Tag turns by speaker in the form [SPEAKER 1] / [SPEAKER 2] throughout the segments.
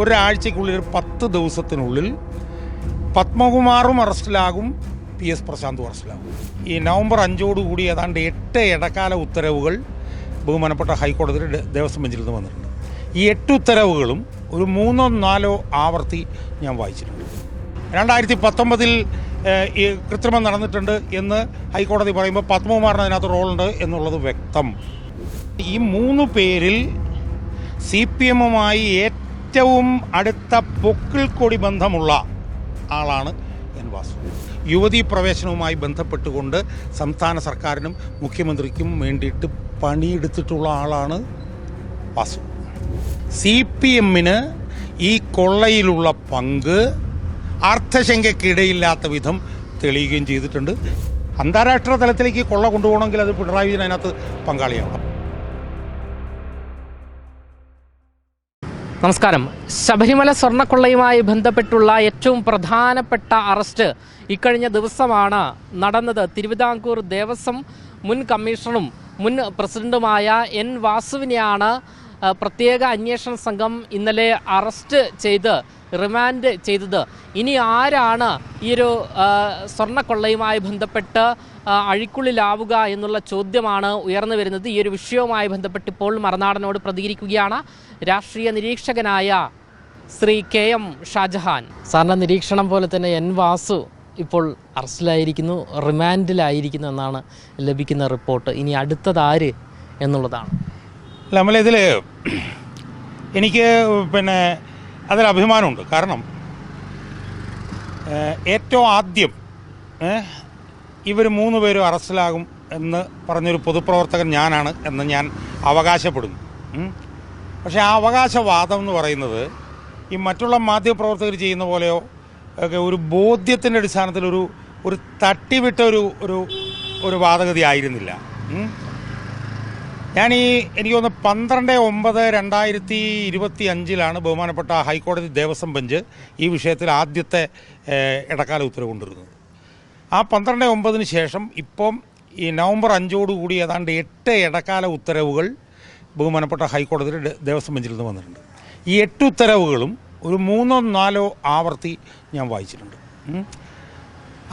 [SPEAKER 1] ഒരാഴ്ചക്കുള്ളിൽ ഒരു പത്ത് ദിവസത്തിനുള്ളിൽ പത്മകുമാറും അറസ്റ്റിലാകും പി എസ് പ്രശാന്തും അറസ്റ്റിലാകും. ഈ നവംബർ അഞ്ചോടുകൂടി ഏതാണ്ട് എട്ട് ഇടക്കാല ഉത്തരവുകൾ ബഹുമാനപ്പെട്ട ഹൈക്കോടതിയുടെ ദേവസ്വം ബെഞ്ചിൽ നിന്ന് വന്നിട്ടുണ്ട്. ഈ എട്ട് ഉത്തരവുകളും ഒരു മൂന്നോ നാലോ ആവർത്തി ഞാൻ വായിച്ചിട്ടുണ്ട്. രണ്ടായിരത്തി പത്തൊമ്പതിൽ ഈ കൃത്രിമം നടന്നിട്ടുണ്ട് എന്ന് ഹൈക്കോടതി പറയുമ്പോൾ പത്മകുമാറിന് അതിനകത്ത് റോളുണ്ട് എന്നുള്ളത് വ്യക്തം. ഈ മൂന്ന് പേരിൽ സി പി എമ്മുമായി ഏറ്റവും അടുത്ത പൊക്കിൾ കൊടി ബന്ധമുള്ള ആളാണ് എൻ വാസു. യുവതി പ്രവേശനവുമായി ബന്ധപ്പെട്ടുകൊണ്ട് സംസ്ഥാന സർക്കാരിനും മുഖ്യമന്ത്രിക്കും വേണ്ടിയിട്ട് പണിയെടുത്തിട്ടുള്ള ആളാണ് വാസു. സി പി എമ്മിന് ഈ കൊള്ളയിലുള്ള പങ്ക് അർത്ഥശങ്കയ്ക്കിടയില്ലാത്ത വിധം തെളിയുകയും ചെയ്തിട്ടുണ്ട്. അന്താരാഷ്ട്ര തലത്തിലേക്ക് കൊള്ള കൊണ്ടുപോകണമെങ്കിൽ അത് പിണറായി വിജയൻ അതിനകത്ത് പങ്കാളിയാവണം
[SPEAKER 2] നമസ്കാരം. ശബരിമല സ്വർണക്കൊള്ളയുമായി ബന്ധപ്പെട്ടുള്ള ഏറ്റവും പ്രധാനപ്പെട്ട അറസ്റ്റ് ഇക്കഴിഞ്ഞ ദിവസമാണ് നടന്നത്. തിരുവിതാംകൂർ ദേവസ്വം മുൻ കമ്മീഷണറും മുൻ പ്രസിഡന്റുമായ എൻ വാസുവിനെയാണ് പ്രത്യേക അന്വേഷണ സംഘം ഇന്നലെ അറസ്റ്റ് ചെയ്ത് റിമാൻഡ് ചെയ്തത്. ഇനി ആരാണ് ഈ ഒരു സ്വർണക്കൊള്ളയുമായി ബന്ധപ്പെട്ട് അഴിക്കുള്ളിലാവുക എന്നുള്ള ചോദ്യമാണ് ഉയർന്നു വരുന്നത്. ഈ ഒരു വിഷയവുമായി ബന്ധപ്പെട്ട് ഇപ്പോൾ മറുനാടനോട് പ്രതികരിക്കുകയാണ് രാഷ്ട്രീയ നിരീക്ഷകനായ ശ്രീ കെ എം ഷാജഹാൻ. സാറിന്റെ നിരീക്ഷണം പോലെ തന്നെ എൻ വാസു ഇപ്പോൾ അറസ്റ്റിലായിരിക്കുന്നു റിമാൻഡിലായിരിക്കുന്നു എന്നാണ് ലഭിക്കുന്ന റിപ്പോർട്ട്. ഇനി അടുത്തതാര് എന്നുള്ളതാണ്.
[SPEAKER 1] അല്ല നമ്മളിതിൽ എനിക്ക് പിന്നെ അതിൽ അഭിമാനമുണ്ട്. കാരണം ഏറ്റവും ആദ്യം ഇവർ മൂന്ന് പേരും അറസ്റ്റിലാകും എന്ന് പറഞ്ഞൊരു പൊതുപ്രവർത്തകൻ ഞാനാണ് എന്ന് ഞാൻ അവകാശപ്പെടുന്നു. പക്ഷെ ആ അവകാശവാദം എന്ന് പറയുന്നത് ഈ മറ്റുള്ള മാധ്യമപ്രവർത്തകർ ചെയ്യുന്ന പോലെയോ ഒക്കെ ഒരു ബോധ്യത്തിന്റെ അടിസ്ഥാനത്തിൽ ഒരു ഒരു തട്ടിവിട്ട ഒരു ഒരു ഒരു വാദഗതി ആയിരുന്നില്ല. ഞാൻ ഈ എനിക്ക് തോന്നുന്നു പന്ത്രണ്ട് ഒമ്പത് രണ്ടായിരത്തി ഇരുപത്തി അഞ്ചിലാണ് ബഹുമാനപ്പെട്ട ഹൈക്കോടതി ദേവസ്വം ബെഞ്ച് ഈ വിഷയത്തിൽ ആദ്യത്തെ ഇടക്കാല ഉത്തരവ് കൊണ്ടുവരുന്നത്. ആ പന്ത്രണ്ട് ഒമ്പതിന് ശേഷം ഇപ്പം ഈ നവംബർ അഞ്ചോടുകൂടി ഏതാണ്ട് എട്ട് ഇടക്കാല ഉത്തരവുകൾ ബഹുമാനപ്പെട്ട ഹൈക്കോടതിയുടെ ദേ- ദേവസ്വം ബെഞ്ചിൽ നിന്ന് വന്നിട്ടുണ്ട്. ഈ എട്ട് ഉത്തരവുകളും ഒരു മൂന്നോ നാലോ ആവർത്തി ഞാൻ വായിച്ചിട്ടുണ്ട്.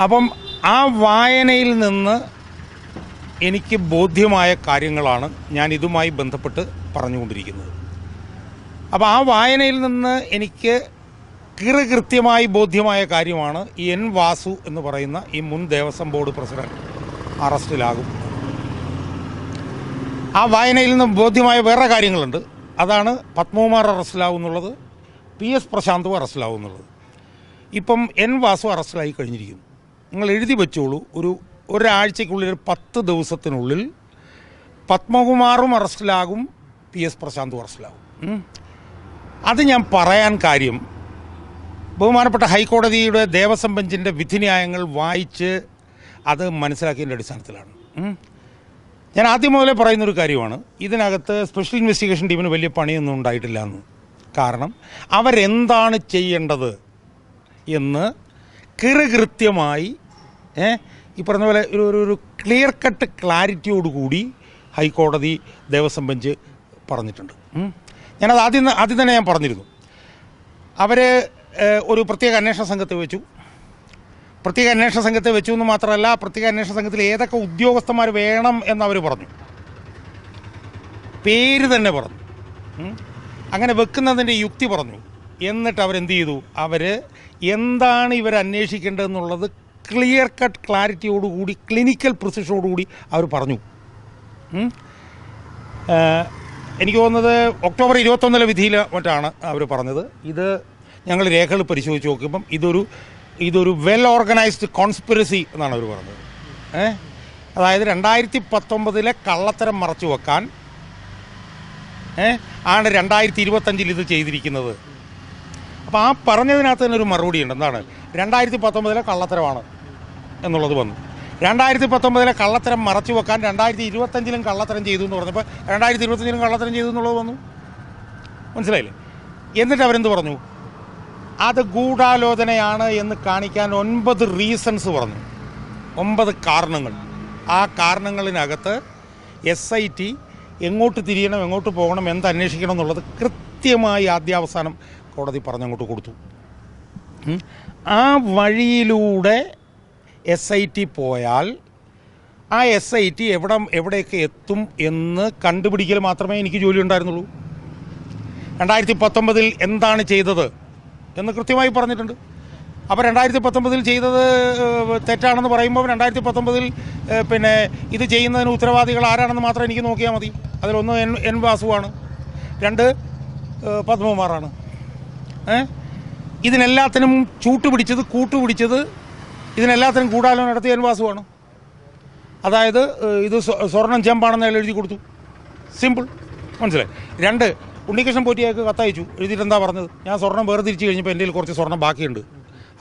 [SPEAKER 1] അപ്പം ആ വായനയിൽ നിന്ന് എനിക്ക് ബോധ്യമായ കാര്യങ്ങളാണ് ഞാൻ ഇതുമായി ബന്ധപ്പെട്ട് പറഞ്ഞുകൊണ്ടിരിക്കുന്നത്. അപ്പോൾ ആ വായനയിൽ നിന്ന് എനിക്ക് കീറുകൃത്യമായി ബോധ്യമായ കാര്യമാണ് എൻ വാസു എന്ന് പറയുന്ന ഈ മുൻ ദേവസ്വം ബോർഡ് പ്രസിഡന്റ് അറസ്റ്റിലാകും. ആ വായനയിൽ നിന്ന് ബോധ്യമായ വേറെ കാര്യങ്ങളുണ്ട്. അതാണ് പത്മകുമാർ അറസ്റ്റിലാവും എന്നുള്ളത് പി എസ് പ്രശാന്തും അറസ്റ്റിലാവും എന്നുള്ളത് ഇപ്പം എൻ വാസു അറസ്റ്റിലായി കഴിഞ്ഞിരിക്കുന്നു. നിങ്ങൾ എഴുതി വെച്ചോളൂ ഒരു ഒരാഴ്ചക്കുള്ളിൽ ഒരു പത്ത് ദിവസത്തിനുള്ളിൽ പത്മകുമാറും അറസ്റ്റിലാകും പി എസ് പ്രശാന്തും അറസ്റ്റിലാകും. അത് ഞാൻ പറയാൻ കാര്യം ബഹുമാനപ്പെട്ട ഹൈക്കോടതിയുടെ ദേവസ്വം ബെഞ്ചിന്റെ വിധിന്യായങ്ങൾ വായിച്ച് അത് മനസ്സിലാക്കിയതിന്റെ അടിസ്ഥാനത്തിലാണ്. ഞാൻ ആദ്യം മുതലേ പറയുന്നൊരു കാര്യമാണ് ഇതിനകത്ത് സ്പെഷ്യൽ ഇൻവെസ്റ്റിഗേഷൻ ടീമിന് വലിയ പണിയൊന്നും ഉണ്ടായിട്ടില്ല എന്ന്. കാരണം അവരെന്താണ് ചെയ്യേണ്ടത് എന്ന് കൃത്യമായി ഏ, ഈ പറഞ്ഞ പോലെ ഒരു ഒരു ക്ലിയർ കട്ട് ക്ലാരിറ്റിയോടുകൂടി ഹൈക്കോടതി ദേവസ്വം ബെഞ്ച് പറഞ്ഞിട്ടുണ്ട്. ഞാനത് ആദ്യം ആദ്യം തന്നെ ഞാൻ പറഞ്ഞിരുന്നു. അവർ ഒരു പ്രത്യേക അന്വേഷണ സംഘത്തെ വെച്ചു. പ്രത്യേക അന്വേഷണ സംഘത്തെ വെച്ചു എന്ന് മാത്രമല്ല പ്രത്യേക അന്വേഷണ സംഘത്തിൽ ഏതൊക്കെ ഉദ്യോഗസ്ഥന്മാർ വേണം എന്നവർ പറഞ്ഞു. പേര് തന്നെ പറഞ്ഞു. അങ്ങനെ വെക്കുന്നതിന്റെ യുക്തി പറഞ്ഞു. എന്നിട്ട് അവരെന്ത് ചെയ്തു? അവർ എന്താണ് ഇവർ അന്വേഷിക്കേണ്ടതെന്നുള്ളത് ക്ലിയർ കട്ട് ക്ലാരിറ്റിയോടുകൂടി ക്ലിനിക്കൽ പ്രിസിഷനോടുകൂടി അവർ പറഞ്ഞു. എനിക്ക് തോന്നുന്നത് ഒക്ടോബർ ഇരുപത്തൊന്നിലെ വിധിയിൽ മറ്റാണ് അവർ പറഞ്ഞത്. ഇത് ഞങ്ങൾ രേഖകൾ പരിശോധിച്ച് നോക്കുമ്പം ഇതൊരു ഇതൊരു വെൽ ഓർഗനൈസ്ഡ് കോൺസ്പിറസി എന്നാണ് അവർ പറഞ്ഞത്. ഏ? അതായത് രണ്ടായിരത്തി പത്തൊമ്പതിലെ കള്ളത്തരം മറച്ചു വെക്കാൻ ആണ് രണ്ടായിരത്തി ഇരുപത്തഞ്ചിൽ ഇത് ചെയ്തിരിക്കുന്നത്. അപ്പോൾ ആ പറഞ്ഞതിനകത്ത് തന്നെ ഒരു മറുപടി ഉണ്ട് എന്താണ്? രണ്ടായിരത്തി പത്തൊമ്പതിലെ കള്ളത്തരമാണ് എന്നുള്ളത് വന്നു. രണ്ടായിരത്തി പത്തൊമ്പതിലെ കള്ളത്തരം മറച്ചു വെക്കാൻ രണ്ടായിരത്തി ഇരുപത്തഞ്ചിലും കള്ളത്തരം ചെയ്തു എന്ന് പറഞ്ഞപ്പോൾ രണ്ടായിരത്തി ഇരുപത്തഞ്ചിലും കള്ളത്തരം ചെയ്തു എന്നുള്ളത് വന്നു. മനസ്സിലായില്ലേ? എന്നിട്ട് അവരെന്ത് പറഞ്ഞു? അത് ഗൂഢാലോചനയാണ് എന്ന് കാണിക്കാൻ ഒൻപത് റീസൺസ് പറഞ്ഞു. ഒമ്പത് കാരണങ്ങൾ. ആ കാരണങ്ങളിനകത്ത് എസ് ഐ ടി എങ്ങോട്ട് തിരിയണം എങ്ങോട്ട് പോകണം എന്ത് അന്വേഷിക്കണം എന്നുള്ളത് കൃത്യമായി ആദ്യാവസാനം കോടതി പറഞ്ഞങ്ങോട്ട് കൊടുത്തു. ആ വഴിയിലൂടെ എസ് ഐ ടി പോയാൽ ആ എസ് ഐ ടി എവിടെ എവിടെയൊക്കെ എത്തും എന്ന് കണ്ടുപിടിക്കൽ മാത്രമേ എനിക്ക് ജോലി ഉണ്ടായിരുന്നുള്ളൂ. രണ്ടായിരത്തി പത്തൊമ്പതിൽ എന്താണ് ചെയ്തത് എന്ന് കൃത്യമായി പറഞ്ഞിട്ടുണ്ട്. അപ്പോൾ രണ്ടായിരത്തി പത്തൊമ്പതിൽ ചെയ്തത് തെറ്റാണെന്ന് പറയുമ്പോൾ രണ്ടായിരത്തി പത്തൊമ്പതിൽ പിന്നെ ഇത് ചെയ്യുന്നതിന് ഉത്തരവാദികൾ ആരാണെന്ന് മാത്രം എനിക്ക് നോക്കിയാൽ മതി. അതിലൊന്ന് എൻ എൻ വാസുവാണ്. രണ്ട് പത്മകുമാറാണ്. ഇതിനെല്ലാത്തിനും ചൂട്ടുപിടിച്ചത് കൂട്ടുപിടിച്ചത് ഇതിനെല്ലാത്തിനും കൂടാലോ നടത്തിയ അനുവാസമാണ് അതായത് ഇത് സ്വ- സ്വർണം ചെമ്പാണെന്ന് അയാൾ എഴുതി കൊടുത്തു. സിമ്പിൾ. മനസ്സിലായി? രണ്ട് ഉണ്ണികൃഷ്ണൻ പോറ്റിയാക്ക് കത്തയച്ചു. എഴുതിയിട്ട് എന്താ പറഞ്ഞത്? ഞാൻ സ്വർണം വേർതിരിച്ച് കഴിഞ്ഞപ്പോൾ എന്റെ കുറച്ച് സ്വർണം ബാക്കിയുണ്ട്.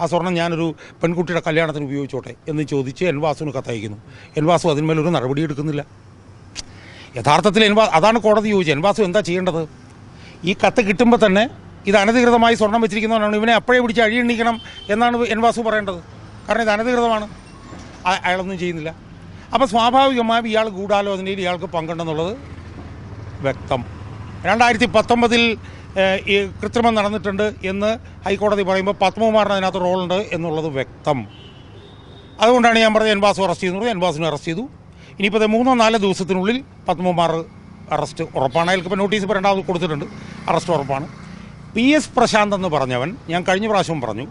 [SPEAKER 1] ആ സ്വർണം ഞാനൊരു പെൺകുട്ടിയുടെ കല്യാണത്തിന് ഉപയോഗിച്ചോട്ടെ എന്ന് ചോദിച്ച് എൻവാസുവിന് കത്തയക്കുന്നു. എൻവാസു അതിന്മേലൊരു നടപടി എടുക്കുന്നില്ല. യഥാർത്ഥത്തിൽ എൻവാ അതാണ് കോടതി ചോദിച്ചത്. എൻവാസു എന്താ ചെയ്യേണ്ടത്? ഈ കത്ത് കിട്ടുമ്പോൾ തന്നെ ഇത് അനധികൃതമായി സ്വർണം വെച്ചിരിക്കുന്നവനാണ്. ഇവനെ അപ്പോഴേ പിടിച്ച് അഴിയെണ്ണിക്കണം എന്നാണ് എൻ വാസു പറയേണ്ടത്. കാരണം ഇത് അനധികൃതമാണ്. അയാളൊന്നും ചെയ്യുന്നില്ല. അപ്പോൾ സ്വാഭാവികമായും ഇയാൾ ഗൂഢാലോചനയിൽ ഇയാൾക്ക് പങ്കുണ്ടെന്നുള്ളത് വ്യക്തം. രണ്ടായിരത്തി പത്തൊമ്പതിൽ ഈ കൃത്രിമം നടന്നിട്ടുണ്ട് എന്ന് ഹൈക്കോടതി പറയുമ്പോൾ പത്മകുമാറിന് അതിനകത്ത് റോളുണ്ട് എന്നുള്ളത് വ്യക്തം. അതുകൊണ്ടാണ് ഞാൻ പറഞ്ഞത് എൻവാസു അറസ്റ്റ് ചെയ്യുന്നത് എൻവാസിനെ അറസ്റ്റ് ചെയ്തു. ഇനിയിപ്പോൾ മൂന്നോ നാലോ ദിവസത്തിനുള്ളിൽ പത്മകുമാർ അറസ്റ്റ് ഉറപ്പാണ്. അയാൾക്ക് ഇപ്പോൾ നോട്ടീസ് ഇപ്പോൾ രണ്ടാമത് കൊടുത്തിട്ടുണ്ട്. അറസ്റ്റ് ഉറപ്പാണ്. പി എസ് പ്രശാന്ത് എന്ന് പറഞ്ഞവൻ ഞാൻ കഴിഞ്ഞ പ്രാവശ്യം പറഞ്ഞു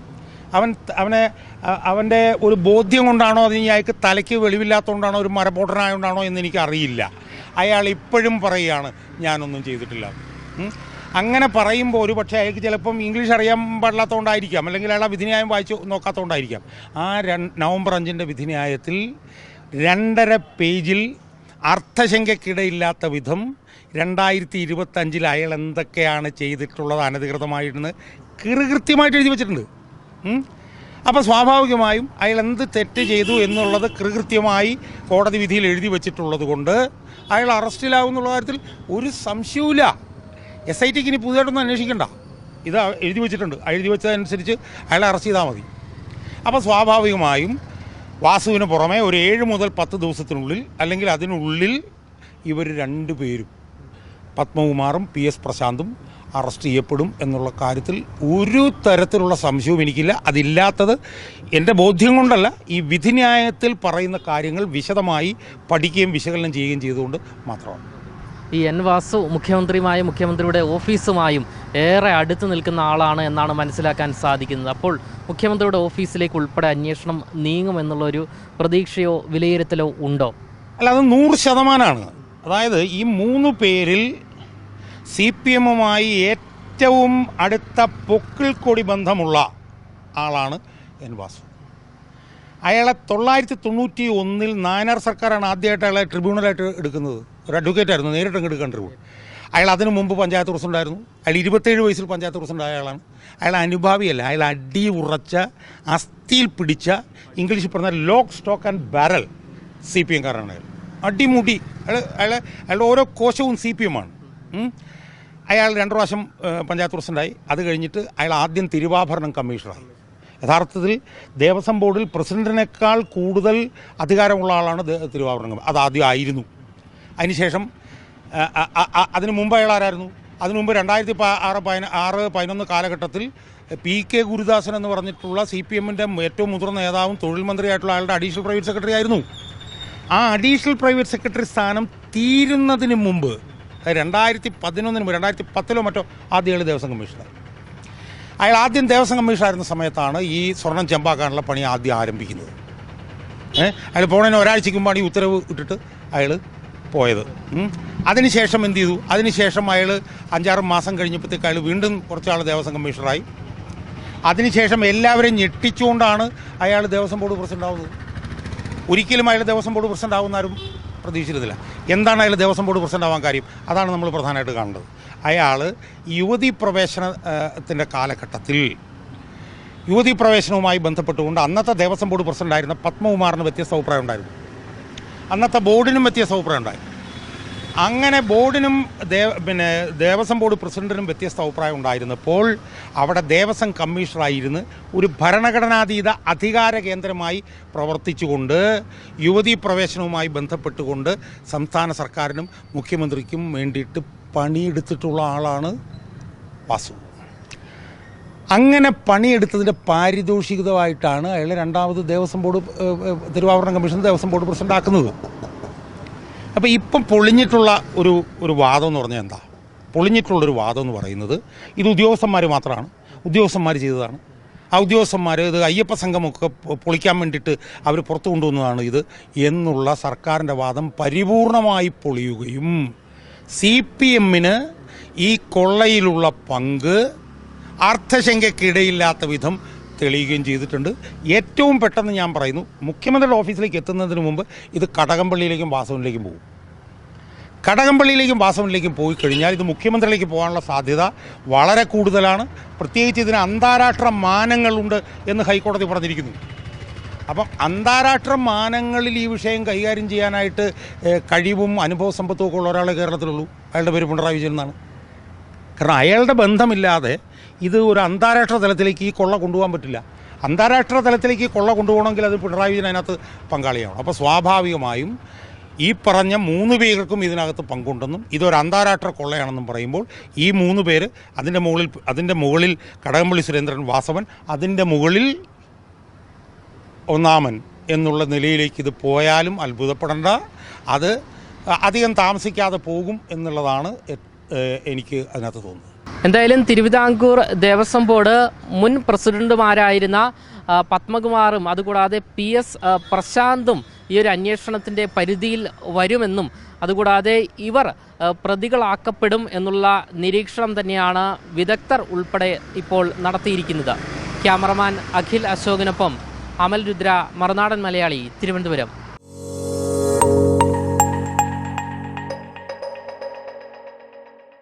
[SPEAKER 1] അവൻ അവനെ അവന്റെ ഒരു ബോധ്യം കൊണ്ടാണോ അത് അയാൾക്ക് തലയ്ക്ക് വെളിവില്ലാത്തതുകൊണ്ടാണോ ഒരു മരപോട്ടനായതുകൊണ്ടാണോ എന്ന് എനിക്കറിയില്ല. അയാൾ ഇപ്പോഴും പറയുകയാണ് ഞാനൊന്നും ചെയ്തിട്ടില്ല. അങ്ങനെ പറയുമ്പോൾ ഒരു പക്ഷേ അയാൾക്ക് ചിലപ്പം ഇംഗ്ലീഷ് അറിയാൻ പാടില്ലാത്തതുകൊണ്ടായിരിക്കാം അല്ലെങ്കിൽ അയാൾ വിധിന്യായം വായിച്ചു നോക്കാത്തതുകൊണ്ടായിരിക്കാം ആ നവംബർ അഞ്ചിന്റെ വിധിന്യായത്തിൽ രണ്ടര പേജിൽ അർത്ഥശങ്കയ്ക്കിടയില്ലാത്ത വിധം രണ്ടായിരത്തി ഇരുപത്തഞ്ചിൽ അയാൾ എന്തൊക്കെയാണ് ചെയ്തിട്ടുള്ളത് അനധികൃതമായിരുന്ന് കൃത്യമായിട്ട് എഴുതി വെച്ചിട്ടുണ്ട്. അപ്പോൾ സ്വാഭാവികമായും അയാൾ എന്ത് തെറ്റ് ചെയ്തു എന്നുള്ളത് കൃകൃത്യമായി കോടതി വിധിയിൽ എഴുതി വെച്ചിട്ടുള്ളത് കൊണ്ട് അയാൾ അറസ്റ്റിലാവും എന്നുള്ള കാര്യത്തിൽ ഒരു സംശയവുമില്ല. എസ് ഐ ടിക്ക് ഇനി പുതിയതായിട്ടൊന്നും അന്വേഷിക്കണ്ട. ഇത് എഴുതി വെച്ചിട്ടുണ്ട്. എഴുതി വെച്ചതനുസരിച്ച് അയാളെ അറസ്റ്റ് ചെയ്താൽ മതി. അപ്പോൾ സ്വാഭാവികമായും വാസുവിന് പുറമെ ഒരു ഏഴ് മുതൽ പത്ത് ദിവസത്തിനുള്ളിൽ അല്ലെങ്കിൽ അതിനുള്ളിൽ ഇവർ രണ്ടു പേരും പത്മകുമാറും പി എസ് പ്രശാന്തും അറസ്റ്റ് ചെയ്യപ്പെടും എന്നുള്ള കാര്യത്തിൽ ഒരു തരത്തിലുള്ള സംശയവും എനിക്കില്ല. അതില്ലാത്തത് എന്റെ ബോധ്യം കൊണ്ടല്ല. ഈ വിധിന്യായത്തിൽ പറയുന്ന കാര്യങ്ങൾ വിശദമായി പഠിക്കുകയും വിശകലനം ചെയ്യുകയും ചെയ്തുകൊണ്ട് മാത്രമാണ്.
[SPEAKER 2] ഈ എൻ വാസു മുഖ്യമന്ത്രിയുമായും മുഖ്യമന്ത്രിയുടെ ഓഫീസുമായും ഏറെ അടുത്ത് നിൽക്കുന്ന ആളാണ് എന്നാണ് മനസ്സിലാക്കാൻ സാധിക്കുന്നത്. അപ്പോൾ മുഖ്യമന്ത്രിയുടെ ഓഫീസിലേക്ക് ഉൾപ്പെടെ അന്വേഷണം നീങ്ങുമെന്നുള്ളൊരു പ്രതീക്ഷയോ വിലയിരുത്തലോ ഉണ്ടോ?
[SPEAKER 1] അല്ല അത് നൂറ് ശതമാനമാണ് അതായത് ഈ മൂന്ന് പേരിൽ സി പി എമ്മുമായി ഏറ്റവും അടുത്ത പൊക്കിൾ കൊടി ബന്ധമുള്ള ആളാണ് എൻ വാസു. അയാളെ തൊള്ളായിരത്തി തൊണ്ണൂറ്റി ഒന്നിൽ നായനാർ സർക്കാരാണ് ആദ്യമായിട്ട് അയാളെ ട്രിബ്യൂണലായിട്ട് എടുക്കുന്നത്. ഒരു അഡ്വക്കേറ്റ് ആയിരുന്നു നേരിട്ട് അങ്ങോട്ട് ട്രിബ്യൂൺ അയാൾ അതിനു മുമ്പ് പഞ്ചായത്ത് പ്രസിഡന്റ് ആയിരുന്നു അയാൾ ഇരുപത്തേഴ് വയസ്സിൽ പഞ്ചായത്ത് പ്രസിഡന്റ് ആയ ആളാണ്. അയാൾ അനുഭാവിയല്ല അയാൾ അടി ഉറച്ച അസ്ഥിയിൽ പിടിച്ച ഇംഗ്ലീഷിൽ പറഞ്ഞ lock stock and barrel C P എംകാരാണ് അയാൾ. അടിമുടി അയാൾ അയാൾ അയാളുടെ ഓരോ കോശവും സി പി എമ്മാണ് അയാൾ രണ്ട് പ്രാവശ്യം പഞ്ചായത്ത് പ്രസിഡന്റായി. അത് കഴിഞ്ഞിട്ട് അയാൾ ആദ്യം തിരുവാഭരണം കമ്മീഷണറായി. യഥാർത്ഥത്തിൽ ദേവസ്വം ബോർഡിൽ പ്രസിഡന്റിനേക്കാൾ കൂടുതൽ അധികാരമുള്ള ആളാണ് തിരുവാഭരണം അത് ആദ്യം ആയിരുന്നു. അതിനുശേഷം അതിന് മുമ്പ് അയാൾ ആരായിരുന്നു? അതിനു മുമ്പ് രണ്ടായിരത്തി ആറ് പതിന ആറ് പതിനൊന്ന് കാലഘട്ടത്തിൽ പി കെ ഗുരുദാസൻ എന്ന് പറഞ്ഞിട്ടുള്ള സി പി എമ്മിന്റെ ഏറ്റവും മുതിർന്ന നേതാവും തൊഴിൽ മന്ത്രിയായിട്ടുള്ള ആളുടെ അഡീഷണൽ പ്രൈവറ്റ് സെക്രട്ടറി ആയിരുന്നു. ആ അഡീഷണൽ പ്രൈവറ്റ് സെക്രട്ടറി സ്ഥാനം തീരുന്നതിന് മുമ്പ് രണ്ടായിരത്തി പതിനൊന്നിന് മുമ്പ് രണ്ടായിരത്തി പത്തിലോ മറ്റോ ആദ്യ ദേവസ്വം കമ്മീഷണർ അയാൾ ആദ്യം ദേവസ്വം കമ്മീഷണറായിരുന്ന സമയത്താണ് ഈ സ്വർണം ചെമ്പാക്കാനുള്ള പണി ആദ്യം ആരംഭിക്കുന്നത്. അയാൾ പോണതിന് ഒരാഴ്ചയ്ക്ക് മുമ്പാണ് ഈ ഉത്തരവ് ഇട്ടിട്ട് അയാൾ പോയത്. അതിനുശേഷം എന്ത് ചെയ്തു? അതിനുശേഷം അയാൾ അഞ്ചാറ് മാസം കഴിഞ്ഞപ്പോഴത്തേക്ക് അയാൾ വീണ്ടും കുറച്ചാൾ ദേവസ്വം കമ്മീഷണറായി. അതിനുശേഷം എല്ലാവരെയും ഞെട്ടിച്ചുകൊണ്ടാണ് അയാൾ ദേവസ്വം ബോർഡ് പ്രസിഡന്റ് ആവുന്നത്. ഒരിക്കലും അയാൾ ദേവസ്വം ബോർഡ് പ്രസിഡന്റ് ആവുന്ന ആരും പ്രതീക്ഷിച്ചിരുന്നില്ല. എന്താണ് അയാൾ ദേവസ്വം ബോർഡ് പ്രസിഡന്റ് ആവാൻ കാര്യം? അതാണ് നമ്മൾ പ്രധാനമായിട്ട് കാണുന്നത് അയാൾ യുവതി പ്രവേശനത്തിന്റെ കാലഘട്ടത്തിൽ യുവതി പ്രവേശനവുമായി ബന്ധപ്പെട്ടുകൊണ്ട് അന്നത്തെ ദേവസ്വം ബോർഡ് പ്രസിഡന്റായിരുന്ന പത്മകുമാറിന് വ്യത്യസ്ത അഭിപ്രായം ഉണ്ടായിരുന്നു. അന്നത്തെ ബോർഡിനും വ്യത്യസ്ത അഭിപ്രായം ഉണ്ടായി. അങ്ങനെ ബോർഡിനും പിന്നെ ദേവസ്വം ബോർഡ് പ്രസിഡന്റിനും വ്യത്യസ്ത അഭിപ്രായം ഉണ്ടായിരുന്നപ്പോൾ അവിടെ ദേവസ്വം കമ്മീഷണറായിരുന്ന് ഒരു ഭരണഘടനാതീത അധികാര കേന്ദ്രമായി പ്രവർത്തിച്ചുകൊണ്ട് യുവതീ പ്രവേശനവുമായി ബന്ധപ്പെട്ടുകൊണ്ട് സംസ്ഥാന സർക്കാരിനും മുഖ്യമന്ത്രിക്കും വേണ്ടിയിട്ട് പണിയെടുത്തിട്ടുള്ള ആളാണ് വാസു. അങ്ങനെ പണിയെടുത്തതിന്റെ പാരിതോഷികമായിട്ടാണ് അയാളെ രണ്ടാമത് ദേവസ്വം ബോർഡ് തിരുവാഭരണം കമ്മീഷൻ ദേവസ്വം ബോർഡ് പ്രസിഡന്റ് ആക്കുന്നത്. അപ്പോൾ ഇപ്പം പൊളിഞ്ഞിട്ടുള്ള ഒരു ഒരു വാദം എന്ന് പറഞ്ഞാൽ എന്താ? പൊളിഞ്ഞിട്ടുള്ളൊരു വാദം എന്ന് പറയുന്നത് ഇത് ഉദ്യോഗസ്ഥന്മാർ മാത്രമാണ്. ഉദ്യോഗസ്ഥന്മാർ ചെയ്തതാണ്. ആ ഉദ്യോഗസ്ഥന്മാർ ഇത് അയ്യപ്പ സംഘമൊക്കെ പൊളിക്കാൻ വേണ്ടിയിട്ട് അവർ പുറത്തു കൊണ്ടുവന്നതാണ് ഇത് എന്നുള്ള സർക്കാരിന്റെ വാദം പരിപൂർണമായി പൊളിയുകയും സി പി എമ്മിന് ഈ കൊള്ളയിലുള്ള പങ്ക് അർത്ഥശങ്കയ്ക്കിടയില്ലാത്ത വിധം തെളിയുകയും ചെയ്തിട്ടുണ്ട്. ഏറ്റവും പെട്ടെന്ന് ഞാൻ പറയുന്നു മുഖ്യമന്ത്രിയുടെ ഓഫീസിലേക്ക് എത്തുന്നതിന് മുമ്പ് ഇത് കടകംപള്ളിയിലേക്കും വാസവനിലേക്കും പോകും. കടകംപള്ളിയിലേക്കും വാസവനിലേക്കും പോയി കഴിഞ്ഞാൽ ഇത് മുഖ്യമന്ത്രിയിലേക്ക് പോകാനുള്ള സാധ്യത വളരെ കൂടുതലാണ്. പ്രത്യേകിച്ച് ഇതിന് അന്താരാഷ്ട്ര മാനങ്ങളുണ്ട് എന്ന് ഹൈക്കോടതി പറഞ്ഞിരിക്കുന്നു. അപ്പം അന്താരാഷ്ട്ര മാനങ്ങളിൽ ഈ വിഷയം കൈകാര്യം ചെയ്യാനായിട്ട് കഴിവും അനുഭവ സമ്പത്തും ഒക്കെ ഉള്ള ഒരാളെ കേരളത്തിലുള്ളൂ. അയാളുടെ പേര് പിണറായി വിജയൻ എന്നാണ്. കാരണം അയാളുടെ ബന്ധമില്ലാതെ ഇത് ഒരു അന്താരാഷ്ട്ര തലത്തിലേക്ക് ഈ കൊള്ള കൊണ്ടുപോകാൻ പറ്റില്ല. അന്താരാഷ്ട്ര തലത്തിലേക്ക് കൊള്ള കൊണ്ടുപോകണമെങ്കിൽ അത് പിണറായി വിജയൻ അതിനകത്ത് പങ്കാളിയാവണം അപ്പോൾ സ്വാഭാവികമായും ഈ പറഞ്ഞ മൂന്ന് പേർക്കും ഇതിനകത്ത് പങ്കുണ്ടെന്നും ഇതൊരു അന്താരാഷ്ട്ര കൊള്ളയാണെന്നും പറയുമ്പോൾ ഈ മൂന്ന് പേര് അതിന്റെ മുകളിൽ അതിന്റെ മുകളിൽ കടകംപള്ളി സുരേന്ദ്രൻ വാസവൻ അതിന്റെ മുകളിൽ ഒന്നാമൻ എന്നുള്ള നിലയിലേക്ക് ഇത് പോയാലും അത്ഭുതപ്പെടേണ്ട. അത് അധികം താമസിക്കാതെ പോകും എന്നുള്ളതാണ് എനിക്ക് അതിനകത്ത് തോന്നുന്നു.
[SPEAKER 2] എന്തായാലും തിരുവിതാംകൂർ ദേവസ്വം ബോർഡ് മുൻ പ്രസിഡന്റുമാരായിരുന്ന പത്മകുമാറും അതുകൂടാതെ പി എസ് പ്രശാന്തും ഈ ഒരു അന്വേഷണത്തിന്റെ പരിധിയിൽ വരുമെന്നും അതുകൂടാതെ ഇവർ പ്രതികളാക്കപ്പെടും എന്നുള്ള നിരീക്ഷണം തന്നെയാണ് വിദഗ്ധർ ഉൾപ്പെടെ ഇപ്പോൾ നടത്തിയിരിക്കുന്നത്. ക്യാമറമാൻ അഖിൽ അശോകിനൊപ്പം അമൽ രുദ്ര മറുനാടൻ മലയാളി തിരുവനന്തപുരം.